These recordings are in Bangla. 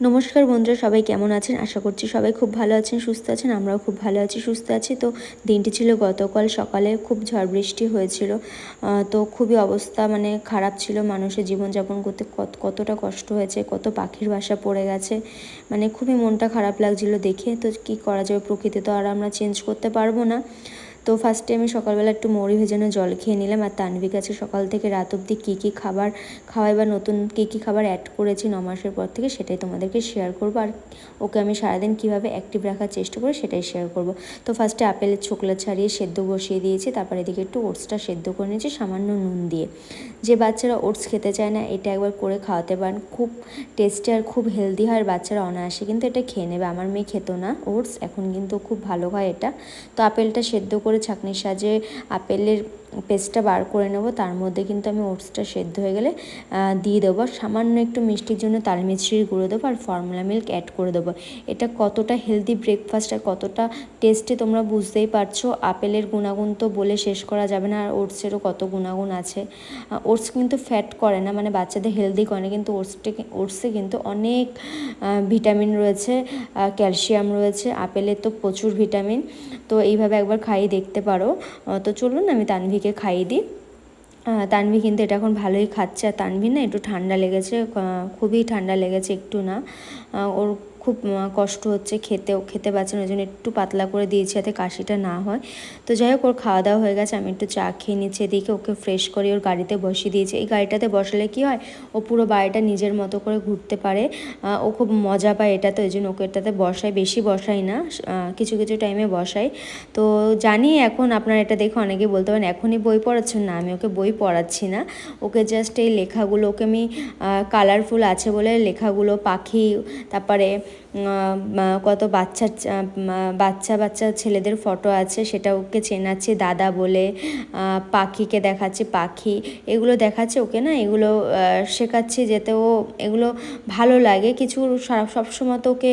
নমস্কার বন্ধুরা, সবাই কেমন আছেন? আশা করছি সবাই খুব ভালো আছেন, সুস্থ আছেন, আমরাও খুব ভালো আছি, সুস্থ আছি। তো দিনটি ছিল গতকাল, সকালে খুব ঝড় বৃষ্টি হয়েছিল। তো খুবই অবস্থা মানে খারাপ ছিল মানুষের জীবনযাপন করতে। কত, কতটা কষ্ট হয়েছে, কত পাখির বাসা পড়ে গেছে। মানে খুবই মনটা খারাপ লাগছিল দেখে। তো কি করা যাবে, প্রকৃতি তো আর আমরা চেঞ্জ করতে পারব না। তো ফার্স্টে আমি সকালবেলা একটু মৌরি ভেজানো জল খেয়ে নিলাম আর তানভি কাছে সকাল থেকে রাত অবধি কী কী খাবার খাওয়াই বা নতুন কী কী খাবার অ্যাড করেছি ন মাসের পর থেকে সেটাই তোমাদেরকে শেয়ার করব আর ওকে আমি সারাদিন কীভাবে অ্যাক্টিভ রাখার চেষ্টা করি সেটাই শেয়ার করব। তো ফার্স্টে আপেলের ছোকলা ছাড়িয়ে সেদ্ধ বসিয়ে দিয়েছি, তারপর এদিকে একটু ওটসটা সেদ্ধ করে নিয়েছি, সামান্য নুন দিয়ে। যে বাচ্চারা ওটস খেতে চায় না, এটা একবার করে খাওয়াতে পারেন। খুব টেস্টি আর খুব হেলদি হয় আর বাচ্চারা অনায়াসে কিন্তু এটা খেয়ে নেবে। আমার মেয়ে খেতো না ওটস এখন কিন্তু খুব ভালো হয় এটা। তো আপেলটা সেদ্ধ করে ছাঁকনির সাহায্যে আপেলের পেস্টটা বার করে নেব। তার মধ্যে কিন্তু আমি ওটসটা সেদ্ধ হয়ে গেলে দিয়ে দেবো। সামান্য একটু মিষ্টির জন্য তাল মিছরির গুঁড়ো দেবো আর ফর্মুলা মিল্ক অ্যাড করে দেবো। এটা কতটা হেলদি ব্রেকফাস্ট আর কতটা টেস্টি তোমরা বুঝতেই পারছ। আপেলের গুণাগুণ তো বলে শেষ করা যাবে না আর ওটসেরও কত গুণাগুণ আছে। ওটস কিন্তু ফ্যাট করে না মানে বাচ্চাদের হেলদি করে না, কিন্তু ওটসটা ওটসে কিন্তু অনেক ভিটামিন রয়েছে ক্যালসিয়াম রয়েছে, আপেলের তো প্রচুর ভিটামিন তো এইভাবে একবার খাইয়ে দেখতে পারো। তো চলুন আমি তানভিকে খাইয়ে দিই। তানভি কিন্তু এটা এখন ভালোই খাচ্ছে। আর তানভি না একটু ঠান্ডা লেগেছে খুবই ঠান্ডা লেগেছে একটু না। ওর খুব কষ্ট হচ্ছে খেতেও, খেতে পারছে না, ওই জন্য একটু পাতলা করে দিয়েছি যাতে কাশিটা না হয়। তো যাই হোক, ওর খাওয়া দাওয়া হয়ে গেছে, আমি একটু চা খেয়ে নিচ্ছি এদিকে, ওকে ফ্রেশ করে ওর গাড়িতে বসিয়ে দিয়েছি। এই গাড়িটাতে বসালে কি হয়, ও পুরো বাড়িটা নিজের মতো করে ঘুরতে পারে। ও খুব মজা পায় এটাতে, ওই জন্য ওকে এটাতে বসাই বেশি বসাই না কিছু কিছু টাইমে বসাই তো জানি এখন আপনারা এটা দেখে অনেকে বলতে পারেন, এখনই বই পড়াচ্ছেন না, আমি ওকে বই পড়াচ্ছি না। ওকে জাস্ট এই লেখাগুলো, ওকে আমি কালারফুল আছে বলে লেখাগুলো, পাখি, তারপরে কত বাচ্চা বাচ্চা বাচ্চা ছেলেদের ফটো আছে, সেটা ওকে চেনাচ্ছি, দাদা বলে পাখিকে দেখাচ্ছে, পাখি, এগুলো দেখাচ্ছে ওকে না? এগুলো শেখাচ্ছি যাতে ও, এগুলো ভালো লাগে। কিছু সবসময় তো ওকে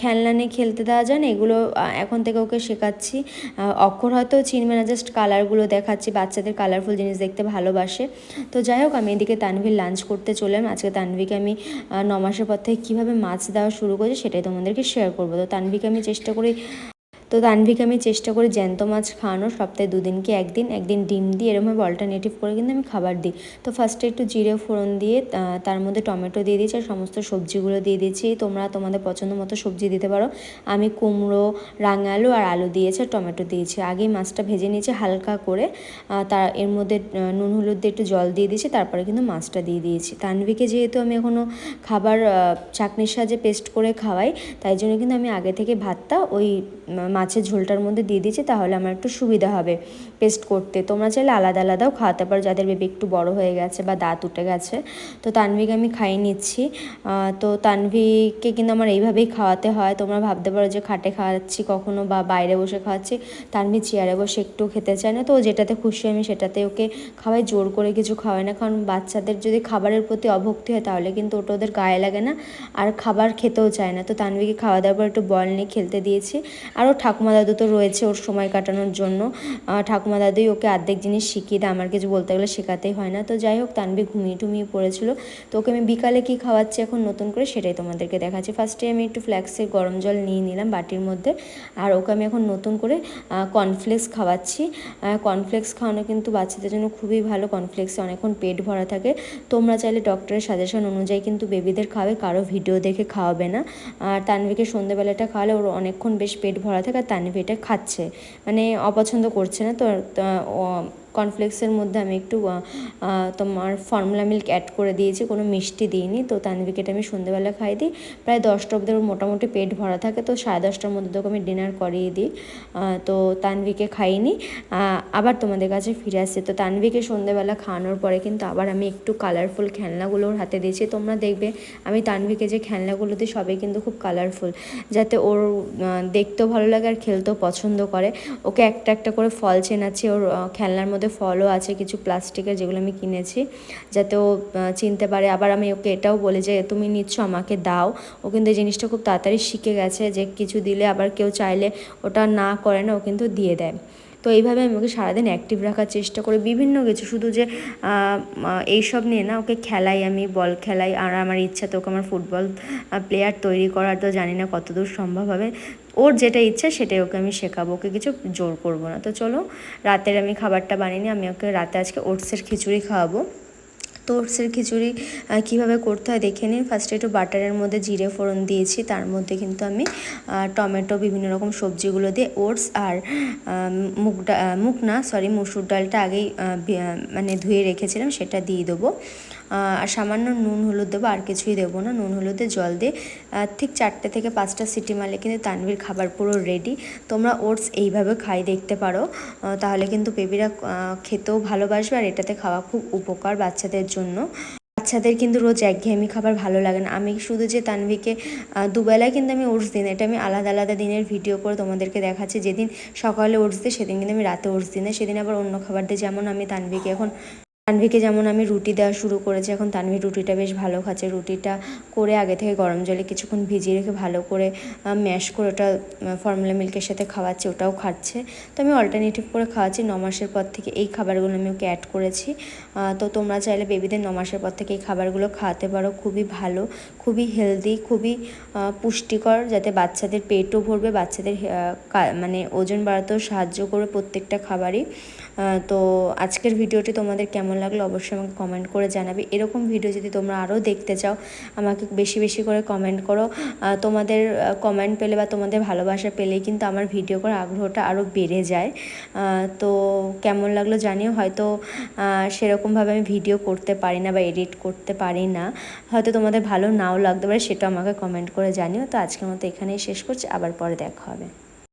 খেলনা নিয়ে খেলতে দেওয়া যায় না, এগুলো এখন থেকে ওকে শেখাচ্ছি। অক্ষর হয়তো চিনবে না জাস্ট কালারগুলো দেখাচ্ছি, বাচ্চাদের কালারফুল জিনিস দেখতে ভালোবাসে। তো যাই হোক, আমি এদিকে তানভীর লাঞ্চ করতে চললাম আজকে তানভীকে আমি ন পর থেকে কীভাবে মাছ দেওয়া শুরু করেছি সেটাই তোমাদেরকে শেয়ার করব। তো তানভিকে আমি চেষ্টা করি তো তানভিকে আমি চেষ্টা করি জ্যান্ত মাছ খাওয়ানো সপ্তাহে দুদিনকে একদিন? একদিন ডিম দিয়ে এরকমভাবে অল্টারনেটিভ করে কিন্তু আমি খাবার দিই। তো ফার্স্টে একটু জিরে ফোড়ন দিয়ে তার মধ্যে টমেটো দিয়ে দিয়েছি আর সমস্ত সবজিগুলো দিয়ে দিয়েছি। তোমরা তোমাদের পছন্দ মতো সবজি দিতে পারো। আমি কুমড়ো রাঙালু আর আলু দিয়েছি আর টমেটো দিয়েছি। আগেই মাছটা ভেজে নিয়েছি হালকা করে। তার এর মধ্যে নুন হলুদ দিয়ে একটু জল দিয়ে দিয়েছি তারপরে কিন্তু মাছটা দিয়ে দিয়েছি। তানভিকে যেহেতু আমি এখনও খাবার আহ, চাটনির সাহায্যে পেস্ট করে খাওয়াই তাই জন্য কিন্তু আমি আগে থেকে ভাতটা ওই মাছের ঝোলটার মধ্যে দিয়ে দিয়েছি, তাহলে আমার একটু সুবিধা হবে পেস্ট করতে। তোমরা চাইলে আলাদা আলাদাও খাওয়াতে পারো, যাদের বেবি একটু বড় হয়ে গেছে বা দাঁত উঠে গেছে। তো তানভিকে আমি খাইয়ে নিচ্ছি। তো তানভিকে কিন্তু আমার এইভাবেই খাওয়াতে হয়। তোমরা ভাবতে পারো যে খাটে খাওয়াচ্ছি কখনো বা বাইরে বসে খাওয়াচ্ছি তানভি চেয়ারে বসে একটু খেতে চায় না। তো যেটাতে খুশি আমি সেটাতে ওকে খাওয়াই, জোর করে কিছু খাওয়াই না। কারণ বাচ্চাদের যদি খাবারের প্রতি অভক্তি হয়, তাহলে কিন্তু ওটা ওদের গায়ে লাগে না। আর খাবার খেতেও চায় না। তো তানভিকে খাওয়া দাওয়ার পর একটু বল নিয়ে খেলতে দিয়েছি। আরও ওর ঠাকুমা দাদু তো রয়েছে ওর সময় কাটানোর জন্য। ঠাকুমা দাদুই ওকে অর্ধেক জিনিস শিখিয়ে দেয়। আমার কিছু বলতে গেলে শেখাতেই হয় না। তো যাই হোক, তানভি ঘুমিয়ে টুমিয়ে পড়েছিল। তো ওকে আমি বিকালে কি খাওয়াচ্ছি এখন নতুন করে সেটাই তোমাদেরকে দেখাচ্ছি। ফার্স্টে আমি একটু ফ্ল্যাক্সের গরম জল নিয়ে নিলাম বাটির মধ্যে। আর ওকে আমি এখন নতুন করে কর্নফ্লেক্স খাওয়াচ্ছি। কর্নফ্লেক্স খাওয়ানো কিন্তু বাচ্চাদের জন্য খুবই ভালো। কর্নফ্লেক্সে অনেকক্ষণ পেট ভরা থাকে। তোমরা চাইলে ডক্টরের সাজেশন অনুযায়ী কিন্তু বেবিদের খাওয়াবে। কারও ভিডিও দেখে খাওয়াবে না। আর তানভিকে সন্ধ্যেবেলাটা খাওয়ালে ওর অনেকক্ষণ বেশ পেট ভরা থাকে। তানভি এটা খাচ্ছে। মানে অপছন্দ করছে না তো কর্নফ্লেক্সের মধ্যে আমি একটু তোমার ফর্মুলা মিল্ক অ্যাড করে দিয়েছি, কোনো মিষ্টি দিইনি। তো তানভিকে আমি সন্ধ্যেবেলা খাই দিই। প্রায় দশটা অব্দি ওর মোটামুটি পেট ভরা থাকে, তো সাড়ে দশটার মধ্যে তোকে আমি ডিনার করিয়ে দিই। তো তানভিকে খাইনি আবার তোমাদের কাছে ফিরে আসছে তো তানভিকে সন্ধ্যেবেলা খাওয়ানোর পরে কিন্তু আবার আমি একটু কালারফুল খেলনাগুলো ওর হাতে দিয়েছি। তোমরা দেখবে, আমি তানভিকে যে খেলনাগুলো দিই, সবই কিন্তু খুব কালারফুল যাতে ওর দেখতেও ভালো লাগে আর খেলতেও পছন্দ করে। ওকে একটা একটা করে ফল চেনাচ্ছি ওর খেলনার মধ্যে। ফলও আছে, কিছু প্লাস্টিকের যেগুলো আমি কিনেছি, যাতে ও চিনতে পারে। আবার আমি ওকে এটাও বলি যে, তুমি নিচ্ছ, আমাকে দাও। ও কিন্তু এই জিনিসটা খুব তাড়াতাড়ি শিখে গেছে যে, কিছু দিলে আবার কেউ চাইলে ওটা না করে না, ও কিন্তু দিয়ে দেয়। তো এইভাবে আমি ওকে সারাদিন অ্যাক্টিভ রাখার চেষ্টা করি। বিভিন্ন কিছু, শুধু যে এইসব নিয়ে না, ওকে খেলাই আমি, বল খেলাই, আর আমার ইচ্ছা তো ওকে আমার ফুটবল প্লেয়ার তৈরি করার তো জানি না কতদূর সম্ভব হবে। ওর যেটা ইচ্ছা সেটাই ওকে আমি শেখাবো, ওকে কিছু জোর করব না। তো চলো, রাতের আমি খাবারটা বানিয়ে নিই, আমি ওকে রাতে আজকে ওটসের খিচুড়ি খাওয়াবো। তো ওটসের খিচুড়ি কীভাবে করতে হয় দেখে নিন। ফার্স্টে একটু বাটারের মধ্যে জিরে ফোড়ন দিয়েছি, তার মধ্যে কিন্তু আমি টমেটো, বিভিন্ন রকম সবজিগুলো দিয়ে ওটস আর মুগ মুগ না সরি মুসুর ডালটা আগেই মানে ধুয়ে রেখেছিলাম, সেটা দিয়ে দেবো। আর সামান্য নুন হলুদ দেবো, আর কিছুই দেবো না। নুন হলুদে জল দিয়ে ঠিক চারটে থেকে পাঁচটা সিটি মারলে কিন্তু তানভীর খাবার পুরো রেডি তোমরা ওটস এইভাবে খাই দেখতে পারো। তাহলে কিন্তু বেবিরা খেতেও ভালোবাসবে, আর এটাতে খাওয়া খুব উপকার বাচ্চাদের জন্য। বাচ্চাদের কিন্তু রোজ একঘেয়েমি খাবার ভালো লাগে না। আমি শুধু যে তানভিকে দুবেলায় কিন্তু আমি ওটস দিই এটা আমি আলাদা আলাদা দিনের ভিডিও করে তোমাদেরকে দেখাচ্ছি। যেদিন সকালে ওটস দিই, সেদিন কিন্তু আমি রাতে ওটস দিই না। সেদিন আবার অন্য খাবার দিই। যেমন আমি তানভিকে এখন তানভিকে যেমন আমি রুটি দেওয়া শুরু করেছি, এখন তানভি রুটিটা বেশ ভালো খাচ্ছে। রুটিটা করে আগে থেকে গরম জলে কিছুক্ষণ ভিজিয়ে রেখে ভালো করে ম্যাশ করে ওটা ফর্মুলা মিল্কের সাথে খাওয়াচ্ছি, ওটাও খাচ্ছে। তো আমি অল্টারনেটিভ করে খাওয়াচ্ছি, ন মাসের পর থেকে এই খাবারগুলো আমি ওকে অ্যাড করেছি। তো তোমরা চাইলে বেবিদের ন মাসের পর থেকে এই খাবারগুলো খাওয়াতে পারো, খুবই ভালো, খুবই হেলদি খুবই পুষ্টিকর, যাতে বাচ্চাদের পেটও ভরবে, বাচ্চাদের মানে ওজন বাড়াতেও সাহায্য করবে প্রত্যেকটা খাবারই। তো আজকের ভিডিওটি তোমাদের কেমন লাগল অবশ্যই আমাকে কমেন্ট করে জানাবে। এরকম ভিডিও যদি তোমরা আরও দেখতে চাও, আমাকে বেশি বেশি করে কমেন্ট করো। তোমাদের কমেন্ট পেলে বা তোমাদের ভালোবাসা পেলেই কিন্তু আমার ভিডিও করার আগ্রহটা আরও বেড়ে যায়। তো কেমন লাগল জানিও, হয়তো সেরকমভাবে আমি ভিডিও করতে পারি না বা এডিট করতে পারি না। হয়তো তোমাদের ভালো নাও লাগতে পারে সেটা আমাকে কমেন্ট করে জানিও। তো আজকের মতো এখানেই শেষ করছি, আবার পরে দেখা হবে।